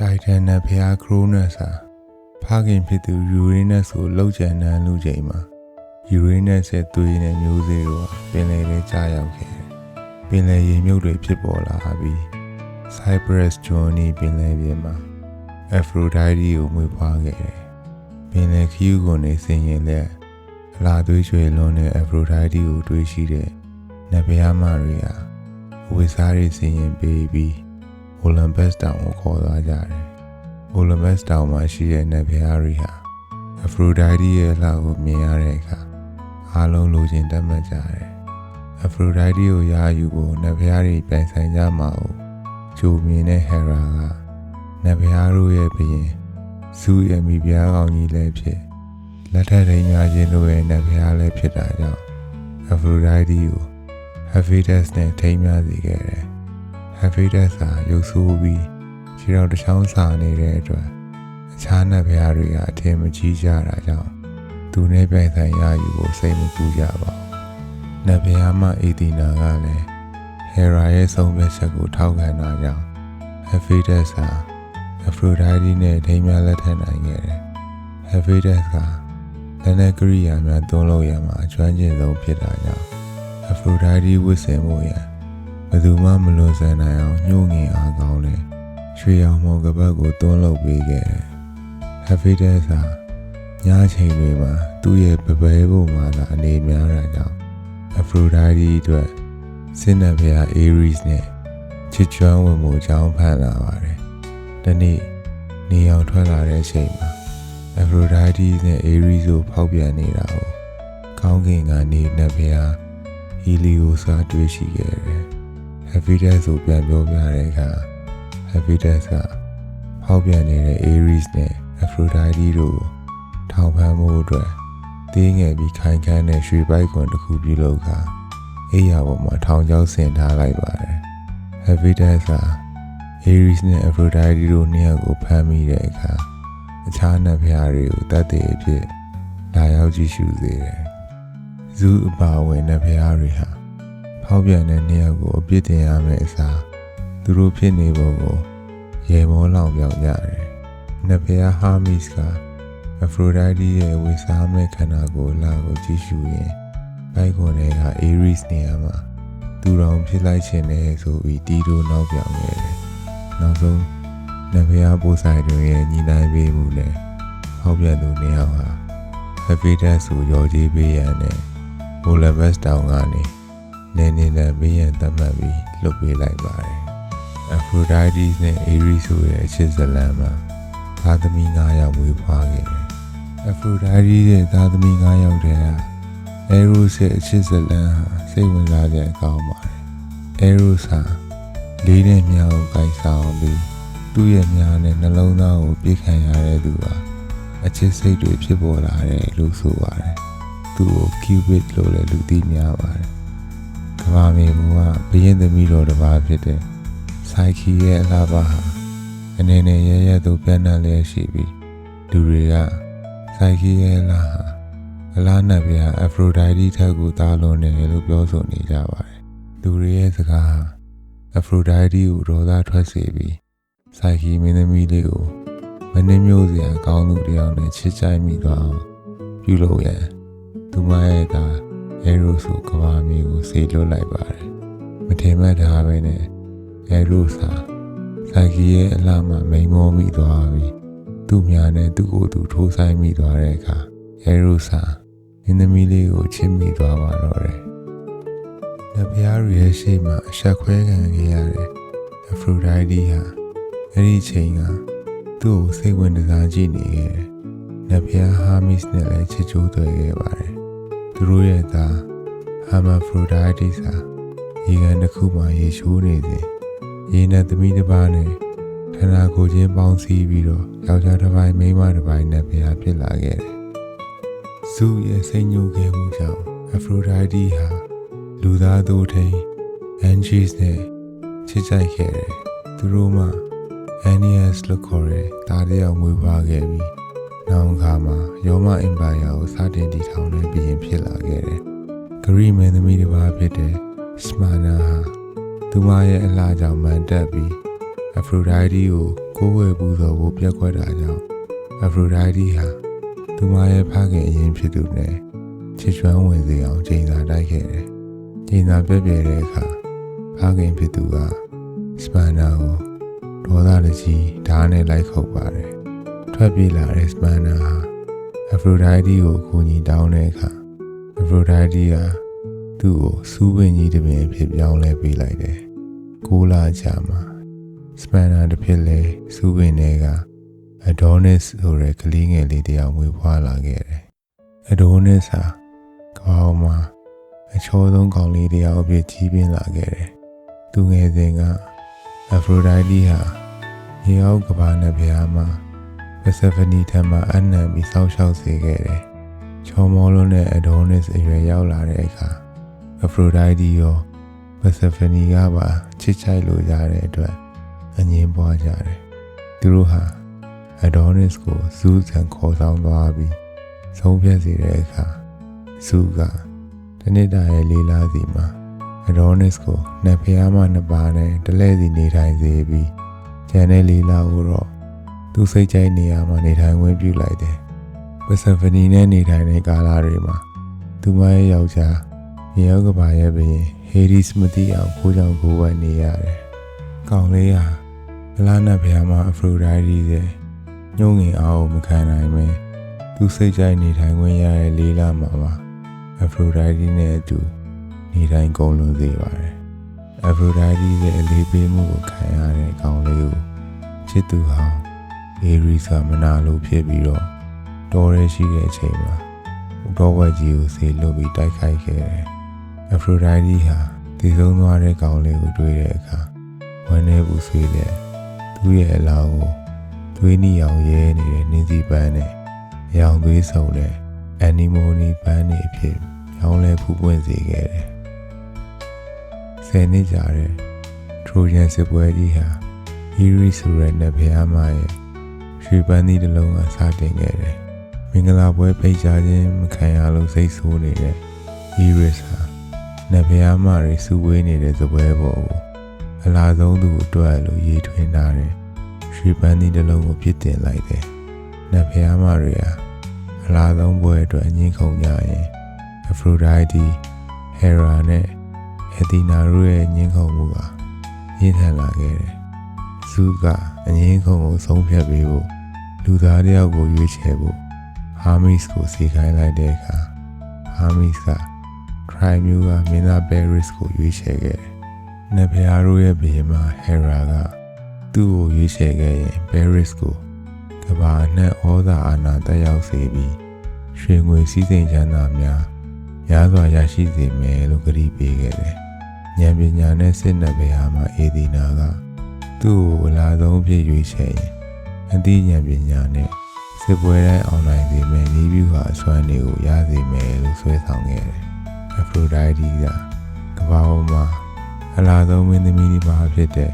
တိုင်တန်နတ်ဖျားခရိုးနက်စာဖခင်ဖြစ်သူယူရင်းနက်ကိုလှုပ်ကြံနှံလူချိန်မှာယူရင်းနက်ရဲ့သွေးနဲ့မျိုးစေ့တို့ဟာပင်လယ်ထဲကျရောက်ခဲ့တယ်။ပင်လယ်ရေမြုပ်တွေဖြစ်ပေါ်လာပြီး Cyprus ကျွန်းဤပင်လယ်ပြင်မှာ Aphrodite ကိုမွေးဖွားခဲ့တယ်။ပင်လယ်ခီးကိုနေဆင်ရင်လက်အလာသွေးချွေလွန်တဲ့ Aphrodite ကိုတွေးရှိတဲ့နတ်ဘုရားမတွေဟာအဝိစားတွေဆင်ရင်ပေးပြီး Olympus တောင်ကိုခေါ်သွားကြတယ်။ Olympus တောင်မှာရှိတဲ့နတ်ဘုရားတွေဟာ Aphrodite ရဲ့အလှကိုမြင်ရတဲ့အခါအားလုံးလိုချင်တတ်မှတ်ကြတယ်။ Aphrodite ကိုရယူဖို့နတ်ဘုရားတွေပြန်ဆိုင်ကြမှာကိုကြိုမြင်တဲ့ Hera ကနတ်ဘုရားတို့ရဲ့ဘုရင်ဇူရဲ့မိဖုရားကောင်းကြီးလည်းဖြစ်လက်ထက်ထိန်များခြင်းတို့ရဲ့နတ်ဘုရားလည်းဖြစ်တာကြောင့် Aphrodite ကို Hephaestus နဲ့ထိမ်းမြစေခဲ့တယ်။ Hephaestus ဟာရုပ်ဆိုးပြီးခြေတော်တစ်ချောင်းစာနေတဲ့အတွက်အခြားနတ်ဘုရားတွေကအထင်မကြီးကြတာကြောင့်သူနဲ့ပြိုင်ဆိုင်ရယူဖို့စိတ်မပူကြပါဘူး။နတ်ဘုရားမအေဒီနာကလည်း Hera ရဲ့ဆုံးဖြတ်ချက်ကိုထောက်ခံတာကြောင့် Hephaestus ဟာ Aphrodite နဲ့ထိမ်းမြလက်ထပ်နိုင်ခဲ့တယ်။ Hephaestus ကလက်နက်ကရိယာများသွန်းလို့ရမှာအကျွမ်းကျင်ဆုံးဖြစ်တာကြောင့် Aphrodite ဝစ်စင်မှုရန် ဘယ်သူမှမလွန်ဆန်နိုင်အောင်ညှို့ငင်အားကောင်းတဲ့ရွှေရောင်မော်ကပတ်ကိုသွန်းလုပ်ပေးခဲ့တယ်။ Hephaestus ဟာညချိန်တွေမှာသူ့ရဲ့ပပဲဖို့မှာသာအနေများတာကြောင့် Aphrodite အတွက်စစ်နတ်ဘုရား Ares နဲ့ချစ်ကျွမ်းဝင်မှုအကြောင်းဖန်လာပါတယ်။ဒီနေ့နေအောင်ထွက်လာတဲ့အချိန်မှာ Aphrodite နဲ့ Ares ကိုဖောက်ပြန်နေတာကိုကောင်းကင်ကနေနတ်ဘုရား Helios ကတွေ့ရှိခဲ့တယ်။ Hephaestus ကိုပြန်ပြောပြတဲ့အခါ Hephaestus ကဖောက်ပြန်နေတဲ့ Ares နဲ့ Aphrodite တို့ကိုထောင်ဖမ်းမှုအတွက်တင်းငယ်ပြီးခိုင်ခန့်တဲ့ရွှေပိုက်ကွန်တစ်ခုပြုလုပ်ခါအိယာပေါ်မှာထောင်ချောက်ဆင်ထားလိုက်ပါတယ်။ Hephaestus က Ares နဲ့ Aphrodite တို့နှစ်ယောက်ကိုဖမ်းမိတဲ့အခါအခြားနတ်ဘုရားတွေကိုတတ်တဲ့အဖြစ်လာရောက်ကြည့်ရှုစေတယ်။ဇူးအပါဝင်နတ်ဘုရားတွေဟာ ဖောက်ပြန်တဲ့နှစ်ယောက်ကိုအပြစ်တင်ရမယ့်အစားသူတို့ဖြစ်နေပုံကိုရေမောလောင်ပြောင်ကြတယ်။နတ်ဘုရား Hermes က Aphrodite ရဲ့ဝေစားမဲ့ခန္ဓာကိုယ်လာကိုကြည့်ရှုရင်ဘိုက်ကွန်တွေက Ares နေရာမှာသူတော်ဖြစ်လိုက်ခြင်းနဲ့ဆိုပြီးတီးတို့နောက်ပြောင်ခဲ့တယ်။နောက်ဆုံးနတ်ဘုရားပို့ဆိုင်တွင်ရဲ့ညီနိုင်ပေးမှုနဲ့ဟောက်ပြန်သူနေရာဟာ Hephaestus ကိုရော်ကြီးပေးရန်နဲ့ Olympus တောင်ကနေ နေနေနဲ့ပေးရန်သတ်မှတ်ပြီးလွတ်ပေးလိုက်ပါတယ်။ Aphrodite နဲ့ Ares ဆိုတဲ့အချစ်ဇလံမှာသားသမီး9ယောက်မွေးဖွားခဲ့တယ်။ Aphrodite ရဲ့သားသမီး9ယောက်တည်းဟာ Eros ရဲ့အချစ်ဇလံဟာစိတ်ဝင်စားတဲ့အကောင်းပါတယ်။ Eros ဟာလေးတဲ့မြားကိုကိုက်ဆောင်ပြီးသူ့ရဲ့မြားနဲ့နှလုံးသားကိုပြစ်ခံရတဲ့သူဟာအချစ်စိတ်တွေဖြစ်ပေါ်လာတယ်လို့ဆိုပါတယ်။သူ့ကို Cupid လို့လည်းလူသိများပါတယ်။ ကမ္ဘာမြေဘုံကဘရင်သမီးတော်တစ်ပါးဖြစ်တဲ့ Psyche ရဲ့အလားပါဟာအနေနဲ့ရရသို့ပြန်နှံ့လျက်ရှိပြီးလူတွေက Psyche ရဲ့အလားဟာအလားနတ်ဗျာ Aphrodite ထက်ကိုတာလွန်တယ်လို့ပြောဆိုနေကြပါတယ်။လူတွေရဲ့စကားဟာ Aphrodite ကိုဒေါသထွက်စေပြီး Psyche မင်းသမီးလေးကိုမနှင်းမျိုးစရာကောင်းသူတစ်ယောက်နဲ့ချစ်ကြိုက်မိသွားအောင်ပြုလုပ်ရန်သူမရဲ့သား Eros ကိုကဘာမြေကိုဆေလွတ်လိုက်ပါတယ်။မထင်မှတ်တာပဲနဲ့ Eros ဟာ Psyche ရဲ့အလှမှမိန်မောမိသွားပြီးသူ့မြာနဲ့သူ့ကိုယ်သူထိုးဆိုင်မိသွားတဲ့အခါ Eros ဟာမင်းသမီးလေးကိုချစ်မိသွားပါတော့တယ်။နတ်ဘုရားရဲ့ရှေ့မှာအဆက်ခွဲခံခဲ့ရတဲ့ Aphrodite ဟာအဲ့ဒီချိန်ကသူ့ကိုစိတ်ဝင်စားကြည့်နေခဲ့တယ်။နတ်ဘုရား Hermes နဲ့လည်းချစ်ချိုးသွဲခဲ့ပါတယ်။ သူတို့ရဲ့သား Hermaphrodite ဟာရေကန်တစ်ခုမှာရေချိုးနေစဉ်ရေနဲ့သမီးတစ်ပါးနဲ့ခန္ဓာကိုယ်ချင်းပေါင်းစည်းပြီးတော့ယောက်ျားတစ်ပိုင်းမိန်းမတစ်ပိုင်းနဲ့ဘုရားဖြစ်လာခဲ့တယ်။ဇူရဲ့စိတ်ညှို့ခဲ့မှုကြောင့် Aphrodite ဟာလူသားတို့ထိန် Anges နဲ့ချစ်ကြိုက်ခဲ့တယ်။သူတို့မှ Aeneas လို့ခေါ်တဲ့တားတယောက်မွေးဖွားခဲ့ပြီး နောက်အခါမှာရောမအင်ပါယာကိုစတင်တည်ထောင်တဲ့ဘုရင်ဖြစ်လာခဲ့တယ်။ဂရိမင်းသမီးတစ်ပါးဖြစ်တဲ့ Smyrna ဟာသူမရဲ့အလားကြောင့်မန်တက်ပြီးအဖရိုဒိုက်တီကိုကိုးဝယ်ပူဇော်ဖို့ပြက်ကွက်တာကြောင့်အဖရိုဒိုက်တီဟာသူမရဲ့ဖခင်အရင်ဖြစ်သူနဲ့ချစ်ကျွမ်းဝင်စေအောင်ချိန်သာတိုက်ခဲ့တယ်။ချိန်သာပြက်ပြဲတဲ့အခါဖခင်ဖြစ်သူကစပန်နာကိုဒေါသတကြီးဓာတ်နဲ့လိုက်ခုတ်ပါတယ်။ ထွက်ပြေးလာတဲ့စပန်နာဟာအဖရိုဒိုက်တီကိုအကူအညီတောင်းတဲ့အခါအဖရိုဒိုက်တီကသူ့ကိုစူးပင်ကြီးတစ်ပင်အဖြစ်ပြောင်းလဲပေးလိုက်တယ်။ကိုးလာကြမှာစပန်နာတစ်ဖြစ်လဲစူးပင်တွေကအဒေါနစ်ဆိုတဲ့ကလေးငယ်လေးတစ်ယောက်မွေးဖွားလာခဲ့တယ်။အဒေါနစ်ဟာကမ္ဘာပေါ်မှာအချောဆုံးကောင်လေးတစ်ယောက်အဖြစ်ကြီးပြင်းလာခဲ့တယ်။သူငယ်စဉ်ကအဖရိုဒိုက်တီဟာရေအောက်ကမ္ဘာနဲ့ဘုရားမှာ ပဆက်ဖနီထံမှာအနံပြီးစောက်ရှောက်စေခဲ့တယ်။ချောမောလုံးနဲ့အဒေါနစ်အရွယ်ရောက်လာတဲ့အခါအဖရိုဒိုက်တီရောပဆက်ဖနီကပါချစ်ချိုက်လို့ရတဲ့အတွက်အငင်းပွားကြတယ်။သူတို့ဟာအဒေါနစ်ကိုဇူးဆန်ခေါ်ဆောင်သွားပြီးဆုံးဖြတ်စေတဲ့အခါဇူးကတနေ့တာရဲ့လေးလားစီမှာအဒေါနစ်ကိုနတ်ဖျားမနှစ်ပါးနဲ့တလဲစီနေထိုင်စေပြီးကျန်တဲ့လေးလားကိုတော့ သူစိတ်ကြိုက်နေရာမှာနေထိုင်ဝင်ပြုလိုက်တယ်ပစဖနီနဲ့နေထိုင်တဲ့ကာလတွေမှာသူမရဲ့ယောက်ျားမြေရောက်ကပါရဲ့ဘရင်ဟေဒီစ်မတိအောင်ကိုကြောင်ကိုဝတ်နေရတယ်။ကောင်လေးဟာဗလာနတ်ဖျားမအဖရိုဒိုက်တီရဲ့ညှို့ငင်အားကိုမခံနိုင်ပဲသူစိတ်ကြိုက်နေထိုင်ခွင့်ရတဲ့လေးလာမှာပါအဖရိုဒိုက်တီနဲ့အတူနေထိုင်ကုန်လွန်စေပါတယ်အဖရိုဒိုက်တီရဲ့အလေးပေးမှုကိုခံရတဲ့ကောင်လေးကိုချစ်သူဟောင်း အေရီစာမနာလို့ဖြစ်ပြီးတော့တော်ရဲရှိတဲ့အချိန်မှာဥတော်ဝက်ကြီးကိုဆေလွတ်ပြီးတိုက်ခိုက်ခဲ့တယ်အဖရိုဒိုက်တီဟာတည်ဆုံးသွားတဲ့ကောင်လေးကိုတွေ့တဲ့အခါဝမ်းနေပူဆွေးတဲ့သူ့ရဲ့အလောင်းကိုသွေးနီအောင်ရဲနေတဲ့နှင်းစီပန်းနဲ့ရောင်သွေးဆုံတဲ့အန်နီမိုနီပန်းတွေအဖြစ်ရောင်းလဲဖူးပွင့်စေခဲ့တယ်။ဆယ်နှစ်ကြာတဲ့ထရိုဂျန်စစ်ပွဲကြီးဟာဟီရီဆိုတဲ့နတ်ဘုရားမရဲ့ ရွှေပန်းသီးတစ်လုံးကစတင်ခဲ့တယ်။မင်္ဂလာပွဲဖိတ်ကြားခြင်းမခံရလို့စိတ်ဆိုးနေတဲ့ဟီရစ်ဟာနတ်ဘုရားမတွေစုဝေးနေတဲ့ဇပွဲပေါ်ကိုအလားဆုံးသူအတွက်လို့ရေးထွင်းထားတယ်။ရွှေပန်းသီးတစ်လုံးကိုပြစ်တင်လိုက်တယ်။နတ်ဘုရားမတွေဟာအလားဆုံးပွဲအတွက်အငင်းခုန်ကြရင်အဖရိုဒိုက်တီဟေရာနဲ့အသီနာတို့ရဲ့ငင်းခုန်မှုကရင်းထန်လာခဲ့တယ်။ဇူးကအငင်းခုန်ကိုဆုံးဖြတ်ပေးဖို့ လူသားတယောက်ကိုရွေးချယ်ဖို့ဟာမစ်ကိုစီခိုင်းလိုက်တဲ့အခါဟာမစ်ကထရိုင်မျိုးကမင်းသားဘယ်ရစ်ကိုရွေးချယ်ခဲ့တယ်။နတ်ဘုရားတို့ရဲ့ဘုရင်မဟေရာကသူ့ကိုရွေးချယ်ခဲ့ရင်ဘယ်ရစ်ကိုကဘာနဲ့ဩဇာအာဏာတက်ရောက်စေပြီးရွှေငွေစည်းစိမ်ချမ်းသာများများစွာရရှိစေမယ်လို့ကတိပေးခဲ့တယ်။ဉာဏ်ပညာနဲ့စစ်နက်ဘုရားမှာအေဒီနာကသူ့ကိုအလားဆုံးဖြစ်ရွေးချယ်ရင် အသိဉာဏ်ပညာနဲ့စစ်ပွဲတိုင်းအောင်နိုင်စေမယ်ဤပြုဟာအစွမ်းတွေကိုရစေမယ်လို့ဆွဲဆောင်ခဲ့တယ်။အဖရိုဒိုက်တီကကမ္ဘာပေါ်မှာအလားဆုံးမင်းသမီးဒီပါဖြစ်တဲ့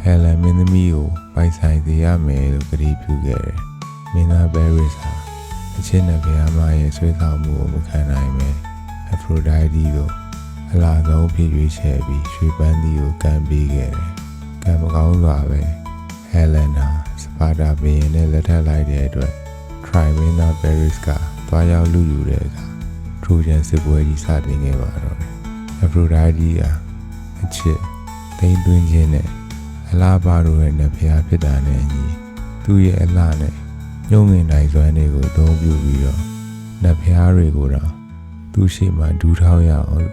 ဟယ်လန်မင်းသမီးကိုပိုင်ဆိုင်စေရမယ်လို့ကတိပြုခဲ့တယ်။မင်းသားဘယ်ရစ်ဟာအချင်းနဲ့ဘုရားမရဲ့ဆွဲဆောင်မှုကိုမခံနိုင်ပဲအဖရိုဒိုက်တီကိုအလားဆုံးဖြစ်ရွေးချယ်ပြီးရွှေပန်းသီးကိုကမ်းပေးခဲ့တယ်။ကံမကောင်းစွာပဲဟယ်လန်ဟာ စပါတာဘီရင်နဲ့လက်ထပ်လိုက်တဲ့အတွက် Trimina Paris ကတွားရောက်လူယူတဲ့အခါ Trojan စစ်ပွဲကြီးစတင်ခဲ့ပါတော့တယ်။ Aphrodite ကအချစ်တိမ်သွင်းခြင်းနဲ့အလားပါတို့ရဲ့နတ်ဖျားဖြစ်တာနဲ့အညီသူ့ရဲ့အလှနဲ့ညှို့ငင်နိုင်စွမ်းတွေကိုအသုံးပြုပြီးတော့နတ်ဖျားတွေကိုတော့သူ့ရှိမှဒူးထောက်ရအောင်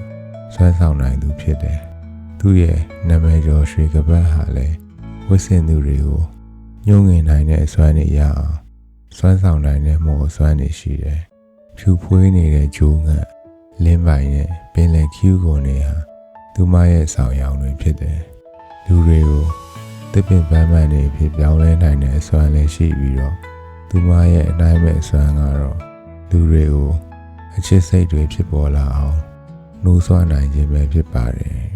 ဆွဲဆောင်နိုင်သူဖြစ်တယ်။သူ့ရဲ့နာမည်ကျော်ရွှေကပတ်ဟာလည်းဝစ်စင်သူတွေကို ညှို့ငင်နိုင်တဲ့အစွမ်းတွေရအောင်စွမ်းဆောင်နိုင်တဲ့မော်အစွမ်းတွေရှိတယ်။ဖြူဖွေးနေတဲ့ဂျိုးငတ်လင်းပိုင်နဲ့ပင်လယ်ကျူးကုန်တွေဟာသူမရဲ့ဆောင်ရောင်တွေဖြစ်တယ်။လူတွေကိုတစ်ပင်ပန်းပန်းတွေဖြစ်ပြောင်းလဲနိုင်တဲ့အစွမ်းလည်းရှိပြီးတော့သူမရဲ့အနိုင်မဲ့အစွမ်းကတော့လူတွေကိုအချစ်စိတ်တွေဖြစ်ပေါ်လာအောင်နှိုးဆွနိုင်ခြင်းပဲဖြစ်ပါတယ်